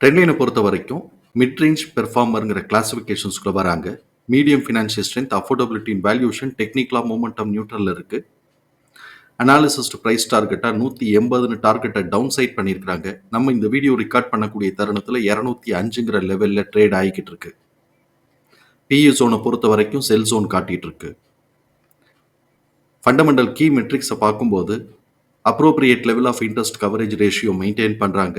ட்ரெண்ட்லைனை பொறுத்த வரைக்கும் mid range பெர்ஃபார்மருங்கிற கிளாசிஃபிகேஷன்ஸ்குள்ள வராங்க மீடியம் ஃபினான்ஷியல் ஸ்ட்ரென்த் அஃபோர்டபிலிட்டின் வேல்யூஷன் டெக்னிக்கலாக மூமெண்டம் நியூட்ரலில் இருக்குது அனாலிசிஸ்ட் ப்ரைஸ் டார்கெட்டாக நூற்றி எண்பதுன்னு டார்கெட்டை டவுன் சைட் பண்ணியிருக்கிறாங்க. நம்ம இந்த வீடியோ ரெக்கார்ட் பண்ணக்கூடிய தருணத்தில் இரநூத்தி அஞ்சுங்கிற லெவலில் ட்ரேட் ஆகிக்கிட்டு இருக்கு. பிஇ ஜோனை பொறுத்த வரைக்கும் செல் ஜோன் காட்டிட்டு இருக்கு. ஃபண்டமெண்டல் கீ மெட்ரிக்ஸை பார்க்கும்போது appropriate level of interest coverage ratio maintain பண்ணுறாங்க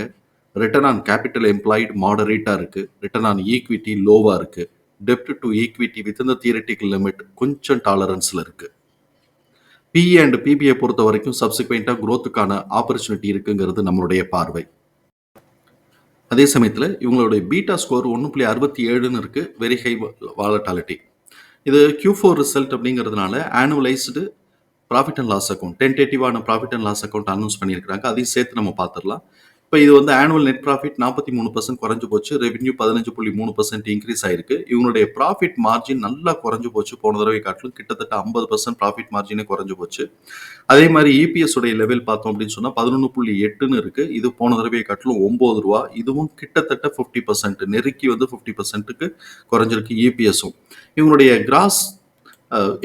ரிட்டர்ன் ஆன் கேபிட்டல் எம்ப்ளாய்டு மாடரேட்டாக இருக்குது ரிட்டர்ன் ஆன் ஈக்விட்டி லோவாக இருக்குது டெப்ட் டு ஈக்விட்டி வித் இந்த தியரட்டிக்கல் லிமிட் கொஞ்சம் டாலரன்ஸில் இருக்குது பிஇ அண்ட் பிபிஐ பொறுத்த வரைக்கும் சப்சிக்வெண்ட்டாக க்ரோத்துக்கான ஆப்பர்ச்சுனிட்டி இருக்குங்கிறது நம்மளுடைய பார்வை. அதே சமயத்தில் இவங்களுடைய பீட்டா ஸ்கோர் ஒன்று புள்ளி அறுபத்தி ஏழுன்னு இருக்குது வெரி ஹை வாலட்டாலிட்டி இது கியூ ஃபோர் ரிசல்ட் அப்படிங்கிறதுனால annualised profit and loss account டென்டேட்டிவான profit and loss account announce பண்ணியிருக்காங்க அதையும் சேர்த்து நம்ம பார்த்துடலாம். இப்போ இது வந்து ஆனுவல் நெட் ப்ராஃபிட் நாற்பத்தி மூணு பர்சன்ட் குறைஞ்சு போச்சு. ரெவென்யூ பதினஞ்சு புள்ளி மூணு பர்சன்ட் இன்க்ரீஸ் ஆயிருக்கு. இவங்களுடைய ப்ராஃபிட் மார்ஜின் நல்லா குறைஞ்சு போச்சு. போன தடவை காட்டிலும் கிட்டத்தட்ட ஐம்பது பர்சன்ட் ப்ராஃபிட் மார்ஜினே குறைஞ்சு போச்சு. அதே மாதிரி இபிஎஸ் உடைய லெவல் பார்த்தோம் அப்படின்னு சொன்னால் பதினொன்று புள்ளி எட்டுன்னு இருக்கு. இது போன தடவை காட்டிலும் ஒம்பது ரூபா. இதுவும் கிட்டத்தட்ட ஃபிஃப்டி பர்சன்ட் நெருக்கி வந்து ஃபிஃப்டி பர்சன்ட்டுக்கு குறைஞ்சிருக்கு இபிஎஸும் இவங்களுடைய கிராஸ்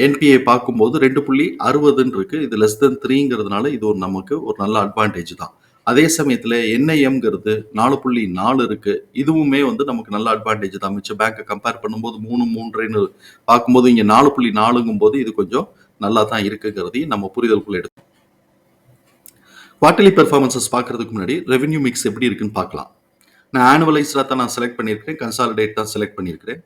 என்பிஐ பார்க்கும்போது ரெண்டு புள்ளி அறுபதுன்னு இருக்கு. இது லெஸ் தென் த்ரீங்கிறதுனால இது ஒரு நமக்கு ஒரு நல்ல அட்வான்டேஜ் தான். அதே சமயத்தில் என்ஐஎம்ங்கிறது நாலு புள்ளி நாலு இருக்குது இதுவுமே வந்து நமக்கு நல்ல அட்வான்டேஜ் தான். மிச்ச பேங்க்கை கம்பேர் பண்ணும்போது மூணு மூன்றுன்னு பார்க்கும்போது இங்கே நாலு புள்ளி நாலுங்கும் போது இது கொஞ்சம் நல்லா தான் இருக்குங்கிறதையும் நம்ம புரிதலுக்குள்ள எடுக்கும் குவார்டர்லி பெர்ஃபார்மன்சஸ் பார்க்கறதுக்கு முன்னாடி ரெவென்யூ மிக்ஸ் எப்படி இருக்குன்னு பார்க்கலாம். நான் ஆனுவலைஸ்டாக தான் நான் செலக்ட் பண்ணியிருக்கிறேன். கன்சாலிடேட் தான் செலக்ட் பண்ணியிருக்கிறேன்.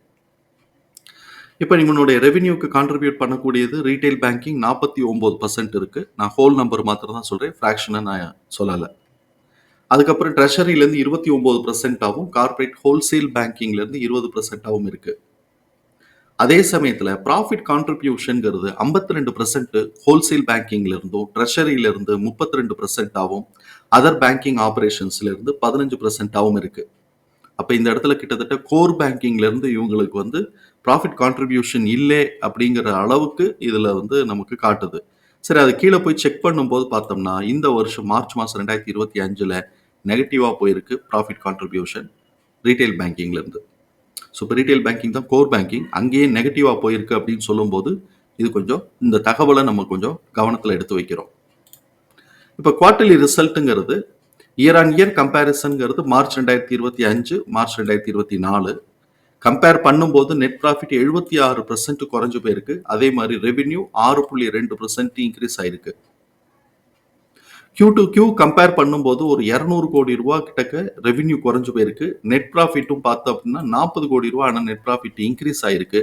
இப்போ உங்களுடைய ரெவென்யூக்கு கான்ட்ரிபியூட் பண்ணக்கூடியது ரீட்டைல் பேங்கிங் நாற்பத்தி ஒம்பது பர்சன்ட் இருக்குது நான் ஹோல் நம்பர் மாத்திரம் தான் சொல்கிறேன் ஃப்ராக்ஷனை நான் சொல்லலை. அதுக்கப்புறம் ட்ரெஷரிலேருந்து இருபத்தி ஒம்பது பர்சன்ட்டாகவும் கார்பரேட் ஹோல்சேல் பேங்கிங்லேருந்து இருபது பர்சன்ட்டாகவும் இருக்குது அதே சமயத்தில் ப்ராஃபிட் கான்ட்ரிபியூஷனுங்கிறது ஐம்பத்தி ரெண்டு பர்சன்ட் ஹோல்சேல் பேங்கிங்லேருந்தும் ட்ரெஷரியிலேருந்து முப்பத்தி ரெண்டு பர்சன்ட்டாகவும் அதர் பேங்கிங் ஆப்ரேஷன்ஸ்லேருந்து பதினஞ்சு பர்சன்ட்டாகவும் இருக்குது அப்போ இந்த இடத்துல கிட்டத்தட்ட கோர் பேங்கிங்லேருந்து இவங்களுக்கு வந்து ப்ராஃபிட் கான்ட்ரிபியூஷன் இல்லை அப்படிங்கிற அளவுக்கு இதில் வந்து நமக்கு காட்டுது. சரி அது கீழே போய் செக் பண்ணும்போது பார்த்தோம்னா இந்த வருஷம் மார்ச் மாதம் ரெண்டாயிரத்தி இருபத்தி அஞ்சில் நெகட்டிவாக போயிருக்கு ப்ராஃபிட் கான்ட்ரிபியூஷன் ரீட்டைல் பேங்கிங்லேருந்து ஸோ இப்போ ரீட்டைல் பேங்கிங் தான் கோர் பேங்கிங் அங்கேயே நெகட்டிவாக போயிருக்கு அப்படின்னு சொல்லும்போது இது கொஞ்சம் இந்த தகவலை நம்ம கொஞ்சம் கவனத்தில் எடுத்து வைக்கிறோம். இப்போ குவார்ட்டர்லி ரிசல்ட்டுங்கிறது இயர் ஆன் இயர் கம்பேரிசன்ங்கிறது மார்ச் ரெண்டாயிரத்தி இருபத்தி அஞ்சு மார்ச் ரெண்டாயிரத்தி இருபத்தி நாலு. கம்பேர் பண்ணும்போது நெட் ப்ராஃபிட் எழுபத்தி ஆறு பர்சன்ட் குறைஞ்சு போயிருக்கு. அதே மாதிரி ரெவென்யூ ஆறு புள்ளி ரெண்டு பர்சன்ட் இன்க்ரீஸ் ஆயிருக்கு. கியூ டு கியூ கம்பேர் பண்ணும்போது ஒரு இரநூறு கோடி ரூபா கிட்டக்க ரெவின்யூ குறைஞ்சு போயிருக்கு. நெட் ப்ராஃபிட்டும் பார்த்தோம் அப்படின்னா நாற்பது கோடி ரூபா ஆனால் நெட் ப்ராஃபிட் இன்க்ரீஸ் ஆயிருக்கு.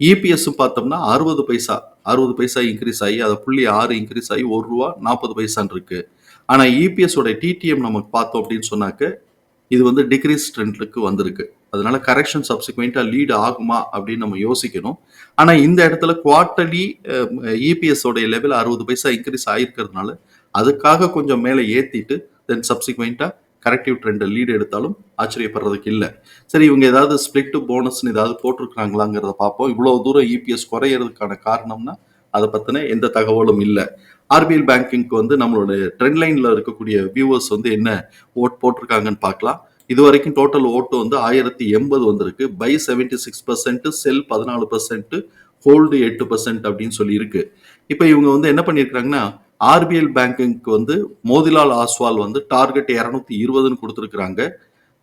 இபிஎஸ்ஸும் பார்த்தோம்னா அறுபது பைசா அறுபது பைசா இன்க்ரீஸ் ஆகி அதை புள்ளி ஆறு இன்க்ரீஸ் ஆகி ஒரு ரூபா நாற்பது பைசான் இருக்கு. ஆனால் இபிஎஸோட டிடிஎம் நமக்கு பார்த்தோம் அப்படின்னு சொன்னாக்க இது வந்து டிக்ரீஸ் ட்ரெண்ட்லுக்கு வந்திருக்கு. அதனால கரெக்ஷன் சப்சிக்வெண்ட்டாக லீடு ஆகுமா அப்படின்னு நம்ம யோசிக்கணும். ஆனால் இந்த இடத்துல குவார்ட்டர்லி இபிஎஸோடைய லெவல் அறுபது பைசா இன்க்ரீஸ் ஆகிருக்கிறதுனால அதுக்காக கொஞ்சம் மேலே ஏற்றிட்டு தென் சப்சிக்வெண்ட்டாக கரெக்டிவ் ட்ரெண்டை லீடு எடுத்தாலும் ஆச்சரியப்படுறதுக்கு இல்லை. சரி இவங்க ஏதாவது ஸ்பிளிட் போனஸ்னு ஏதாவது போட்டிருக்கிறாங்களாங்கிறத பார்ப்போம். இவ்வளோ தூரம் இபிஎஸ் குறையிறதுக்கான காரணம்னா அதை பற்றின எந்த தகவலும் இல்லை. ஆர்பிஎல் பேங்கிங்க்கு வந்து நம்மளோட ட்ரெண்ட் லைனில் இருக்கக்கூடிய வியூவர்ஸ் வந்து என்ன ஓட் போட்டிருக்காங்கன்னு பார்க்கலாம். இது வரைக்கும் டோட்டல் ஓட்டு வந்து ஆயிரத்தி எண்பது வந்திருக்கு. Buy seventy six percent sell பதினாலு பர்சன்ட் ஹோல்டு எட்டு பர்சன்ட் அப்படின்னு சொல்லி இருக்கு இப்போ இவங்க வந்து என்ன பண்ணியிருக்காங்கன்னா ஆர்பிஎல் பேங்கிங்க்கு வந்து மோதிலால் ஆஸ்வால் வந்து டார்கெட் இரநூத்தி இருபதுன்னு கொடுத்துருக்குறாங்க.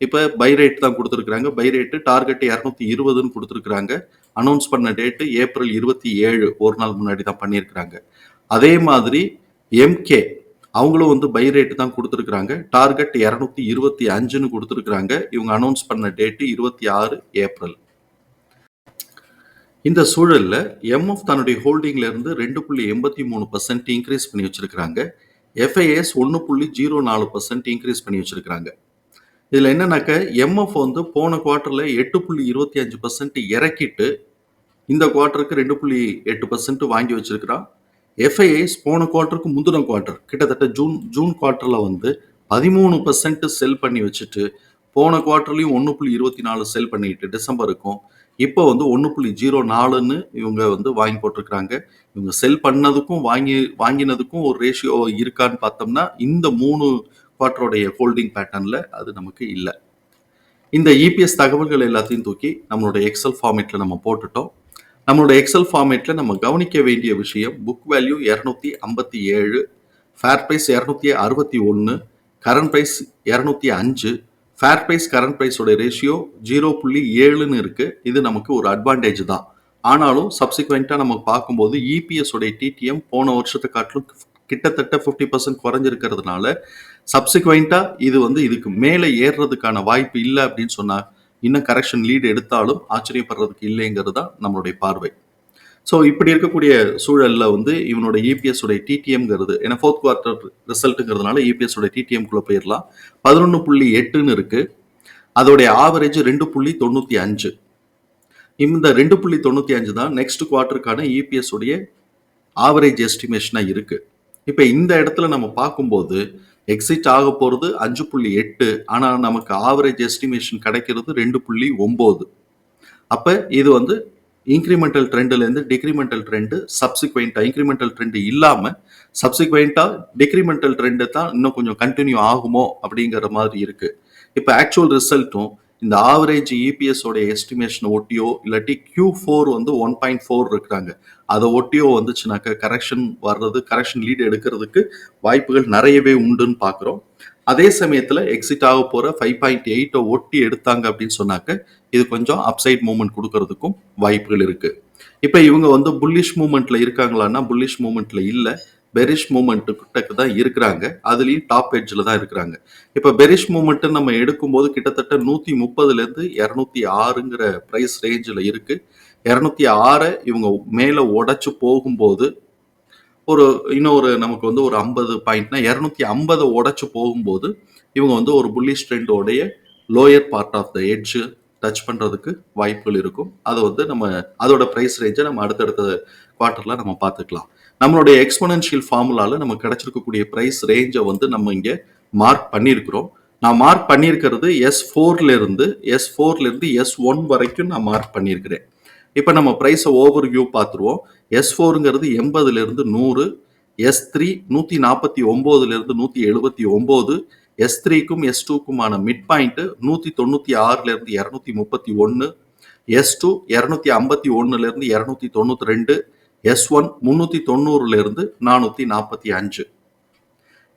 இப்போ பை ரேட் தான் கொடுத்துருக்குறாங்க. பை ரேட்டு டார்கெட் இரநூத்தி இருபதுன்னு கொடுத்துருக்குறாங்க. அனௌன்ஸ் பண்ண டேட்டு ஏப்ரல் இருபத்தி ஏழு ஒரு நாள் முன்னாடி தான் பண்ணியிருக்கிறாங்க. அதே மாதிரி எம்கே அவங்களும் வந்து பை ரேட்டு தான் கொடுத்துருக்குறாங்க. டார்கெட் இரநூத்தி இருபத்தி அஞ்சுன்னு கொடுத்துருக்குறாங்க. இவங்க அனௌன்ஸ் பண்ண டேட்டு இருபத்தி ஆறு ஏப்ரல். இந்த சூழலில் எம்எஃப் தன்னுடைய ஹோல்டிங்ல இருந்து ரெண்டு புள்ளி எண்பத்தி மூணு பர்சன்ட் இன்க்ரீஸ் பண்ணி வச்சிருக்கிறாங்க. எஃப்ஐஎஸ் ஒன்று புள்ளி ஜீரோ நாலு பர்சன்ட் இன்க்ரீஸ் பண்ணி வச்சிருக்கிறாங்க. இதில் என்னன்னாக்க எம்எஃப் வந்து போன குவார்ட்டரில் எட்டு புள்ளி இருபத்தி அஞ்சு பர்சன்ட் இறக்கிட்டு இந்த குவார்ட்டருக்கு ரெண்டு புள்ளி எட்டு பர்சன்ட் வாங்கி வச்சிருக்கிறான். எஃப்ஐஎஸ் போன குவார்ட்டருக்கு முந்தின குவார்ட்டர் கிட்டத்தட்ட ஜூன் ஜூன் குவார்ட்டரில் வந்து பதிமூணு பர்சன்ட் செல் பண்ணி வச்சுட்டு போன குவார்ட்டர்லையும் ஒன்று புள்ளி இருபத்தி நாலு செல் பண்ணிட்டு டிசம்பருக்கும் இப்போ வந்து ஒன்று புள்ளி ஜீரோ நாலுன்னு இவங்க வந்து வாங்கி போட்டிருக்கிறாங்க. இவங்க செல் பண்ணதுக்கும் வாங்கி வாங்கினதுக்கும் ஒரு ரேஷியோ இருக்கான்னு பார்த்தோம்னா இந்த மூணு குவார்டருடைய ஹோல்டிங் பேட்டர்னில் அது நமக்கு இல்லை. இந்த இபிஎஸ் தகவல்கள் எல்லாத்தையும் தூக்கி நம்மளுடைய எக்ஸல் ஃபார்மேட்டில் நம்ம போட்டுட்டோம். நம்மளோட எக்ஸல் ஃபார்மேட்டில் நம்ம கவனிக்க வேண்டிய விஷயம் புக் வேல்யூ இரநூத்தி ஐம்பத்தி ஏழு ஃபேர் ப்ரைஸ் இரநூத்தி அறுபத்தி ஒன்று கரண்ட் ப்ரைஸ் இரநூத்தி அஞ்சு ஃபேர் ப்ரைஸ் கரண்ட் ப்ரைஸோட ரேஷியோ ஜீரோ புள்ளி ஏழுன்னு இருக்குது இது நமக்கு ஒரு அட்வான்டேஜ் தான். ஆனாலும் சப்சிக்வெண்ட்டாக நம்ம பார்க்கும்போது இபிஎஸோடைய டிடிஎம் போன வருஷத்தை காட்டிலும் கிட்டத்தட்ட ஃபிஃப்டி பர்சன்ட் குறைஞ்சிருக்கிறதுனால சப்சிக்வெண்ட்டாக இது வந்து இதுக்கு மேலே ஏறுறதுக்கான வாய்ப்பு இல்லை அப்படின்னு சொன்னால் இன்னும் கரெக்ஷன் லீடு எடுத்தாலும் ஆச்சரியப்படுறதுக்கு இல்லைங்கிறது தான் நம்மளுடைய பார்வை. ஸோ இப்படி இருக்கக்கூடிய சூழலில் வந்து இவனோட இபிஎஸ் உடைய டிடிஎம்ங்கிறது ஏன்னா ஃபோர்த் குவார்ட்டர் ரிசல்ட்டுங்கிறதுனால இபிஎஸ் உடைய டிடிஎம்குள்ளே போயிடலாம் பதினொன்று புள்ளி எட்டுன்னு இருக்கு. அதோடைய ஆவரேஜ் ரெண்டு புள்ளி தொண்ணூற்றி அஞ்சு. இந்த ரெண்டு புள்ளி தொண்ணூற்றி அஞ்சு தான் நெக்ஸ்ட் குவார்ட்டருக்கான இபிஎஸ் உடைய ஆவரேஜ் எஸ்டிமேஷனாக இருக்கு. இப்போ இந்த இடத்துல நம்ம பார்க்கும்போது எக்ஸிட் ஆக போகிறது அஞ்சு புள்ளி எட்டு ஆனால் நமக்கு ஆவரேஜ் எஸ்டிமேஷன் கிடைக்கிறது ரெண்டு புள்ளி ஒம்பது. அப்போ இது வந்து இன்க்ரிமெண்டல் ட்ரெண்டுலேருந்து டிக்ரிமெண்டல் ட்ரெண்டு சப்சிக்வெண்ட்டாக இன்க்ரிமெண்டல் ட்ரெண்டு இல்லாமல் சப்சிக்வெண்ட்டாக டிக்ரிமெண்டல் ட்ரெண்டு தான் இன்னும் கொஞ்சம் கண்டினியூ ஆகுமோ அப்படிங்கிற மாதிரி இருக்குது இப்போ ஆக்சுவல் ரிசல்ட்டும் இந்த ஆவரேஜ் இபிஎஸ் எஸ்டிமேஷனை ஒட்டியோ இல்லாட்டி கியூ ஃபோர் வந்து ஒன் பாயிண்ட் ஃபோர் இருக்கிறாங்க. அதை ஒட்டியோ வந்துச்சுனாக்க கரெக்ஷன் வர்றது கரெக்ஷன் லீட் எடுக்கிறதுக்கு வாய்ப்புகள் நிறையவே உண்டுன்னு பார்க்குறோம் அதே சமயத்தில் எக்ஸிட் ஆக போகிற ஃபைவ் பாயிண்ட் எயிட்டை ஒட்டி எடுத்தாங்க அப்படின்னு சொன்னாக்க இது கொஞ்சம் அப்சைட் மூமெண்ட் கொடுக்கறதுக்கும் வாய்ப்புகள் இருக்குது இப்போ இவங்க வந்து புல்லிஷ் மூமெண்ட்ல இருக்காங்களான்னா புல்லிஷ் மூமெண்ட்ல இல்லை. பெரிஷ் மூமெண்ட்டுக்கு கிட்டக்கு தான் இருக்கிறாங்க. அதுலேயும் டாப் எட்ஜில் தான் இருக்கிறாங்க. இப்போ பெரிஷ் மூமெண்ட்டு நம்ம எடுக்கும்போது கிட்டத்தட்ட நூற்றி முப்பதுலேருந்து இரநூத்தி ஆறுங்கிற ப்ரைஸ் ரேஞ்சில் இருக்குது இரநூத்தி ஆறை இவங்க மேலே உடச்சி போகும்போது ஒரு இன்னொரு நமக்கு வந்து ஒரு ஐம்பது பாயிண்ட்னா இரநூத்தி ஐம்பதை உடச்சி போகும்போது இவங்க வந்து ஒரு bullish ட்ரெண்டோடைய lower part of the edge touch பண்ணுறதுக்கு வாய்ப்புகள் இருக்கும். அதை வந்து நம்ம அதோட ப்ரைஸ் ரேஞ்சை நம்ம அடுத்தடுத்த குவார்ட்டரில் நம்ம பார்த்துக்கலாம். நம்மளுடைய எக்ஸ்போனன்ஷியல் ஃபார்முலாவில் நம்ம கிடச்சிருக்கக்கூடிய ப்ரைஸ் ரேஞ்சை வந்து நம்ம இங்கே மார்க் பண்ணியிருக்கிறோம். நான் மார்க் பண்ணியிருக்கிறது எஸ் ஃபோர்லேருந்து எஸ் ஃபோர்லேருந்து எஸ் ஒன் வரைக்கும் நான் மார்க் பண்ணியிருக்கிறேன். இப்போ நம்ம ப்ரைஸை ஓவர் வியூ பார்த்துருவோம். எஸ் ஃபோருங்கிறது எண்பதுலேருந்து நூறு எஸ் த்ரீ நூற்றி நாற்பத்தி ஒம்போதுலேருந்து நூற்றி எழுபத்தி ஒம்பது எஸ் த்ரீக்கும் எஸ் டூக்குமான மிட் பாயிண்ட்டு நூற்றி தொண்ணூற்றி ஆறுலேருந்து இரநூத்தி முப்பத்தி ஒன்று எஸ் டூ இரநூத்தி ஐம்பத்தி ஒன்றுலேருந்து இரநூத்தி தொண்ணூற்றி ரெண்டு எஸ் ஒன் முந்நூற்றி தொண்ணூறுலேருந்து நானூற்றி நாற்பத்தி அஞ்சு.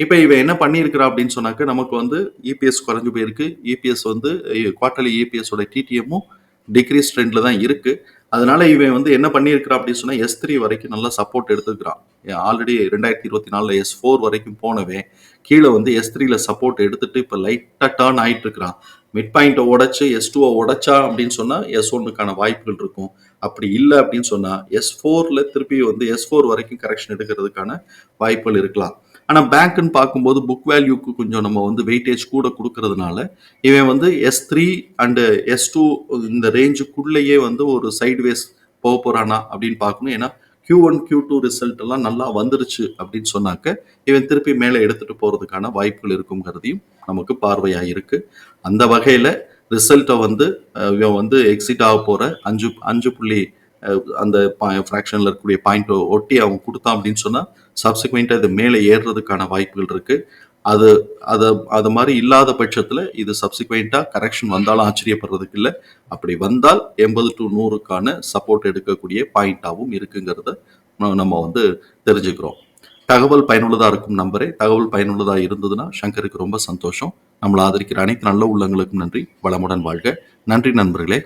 இப்போ இவன் என்ன பண்ணியிருக்கிறா அப்படின்னு சொன்னாக்க நமக்கு வந்து இபிஎஸ் குறைஞ்சு போயிருக்கு. இபிஎஸ் வந்து குவார்டர்லி இபிஎஸோட டிடிஎம்மும் டிக்ரீஸ் ட்ரெண்டில் தான் இருக்குது அதனால இவன் வந்து என்ன பண்ணியிருக்கிறான் அப்படின்னு சொன்னால் எஸ் த்ரீ வரைக்கும் நல்லா சப்போர்ட் எடுத்துக்கிறான் ஆல்ரெடி ரெண்டாயிரத்தி இருபத்தி நாலில் எஸ் ஃபோர் வரைக்கும் போனவன் கீழே வந்து எஸ் த்ரீல சப்போர்ட் எடுத்துட்டு இப்போ லைட்டாக டேர்ன் ஆகிட்டு இருக்கிறான் மிட் பாயிண்ட்டை உடச்சி எஸ் டூவை உடைச்சா அப்படின்னு சொன்னால் எஸ் ஒன்னுக்கான வாய்ப்புகள் இருக்கும். அப்படி இல்லை அப்படின்னு சொன்னால் எஸ் ஃபோரில் திருப்பி வந்து எஸ் ஃபோர் வரைக்கும் கரெக்ஷன் எடுக்கிறதுக்கான வாய்ப்புகள் இருக்கலாம். ஆனால் பேங்க்குன்னு பார்க்கும்போது புக் வேல்யூக்கு கொஞ்சம் நம்ம வந்து வெயிட்டேஜ் கூட கொடுக்கறதுனால இவன் வந்து S three and S two இந்த ரேஞ்சுக்குள்ளேயே வந்து ஒரு சைட்வேஸ் போக போகிறானா அப்படின்னு பார்க்கணும். ஏன்னா Q one Q two result எல்லாம் நல்லா வந்துருச்சு அப்படின்னு சொன்னாக்க இவன் திருப்பி மேலே எடுத்துகிட்டு போகிறதுக்கான வாய்ப்புகள் இருக்குங்கிறதையும் நமக்கு பார்வையாக இருக்குது அந்த வகையில் ரிசல்ட்டை வந்து இவன் வந்து எக்ஸிட் ஆக போகிற அஞ்சு அஞ்சு புள்ளி அந்த ஃப்ராக்ஷனில் இருக்கக்கூடிய பாயிண்ட்டை ஒட்டி அவன் கொடுத்தான் அப்படின்னு சொன்னால் சப்சிக்வெண்ட்டாக இது மேலே ஏறுறதுக்கான வாய்ப்புகள் இருக்குது அது அதை அது மாதிரி இல்லாத பட்சத்தில் இது சப்சிக்வெண்ட்டாக கரெக்ஷன் வந்தாலும் ஆச்சரியப்படுறதுக்கு இல்லை. அப்படி வந்தால் எண்பது டு நூறுக்கான சப்போர்ட் எடுக்கக்கூடிய பாயிண்ட்டாகவும் இருக்குங்கிறத நம்ம வந்து தெரிஞ்சுக்கிறோம். தகவல் பயனுள்ளதாக இருக்கும் நம்பரே. தகவல் பயனுள்ளதாக இருந்ததுன்னா சங்கருக்கு ரொம்ப சந்தோஷம். நம்மளை ஆதரிக்கிற அனைத்து நல்ல உள்ளங்களுக்கும் நன்றி. வளமுடன் வாழ்க. நன்றி நண்பர்களே.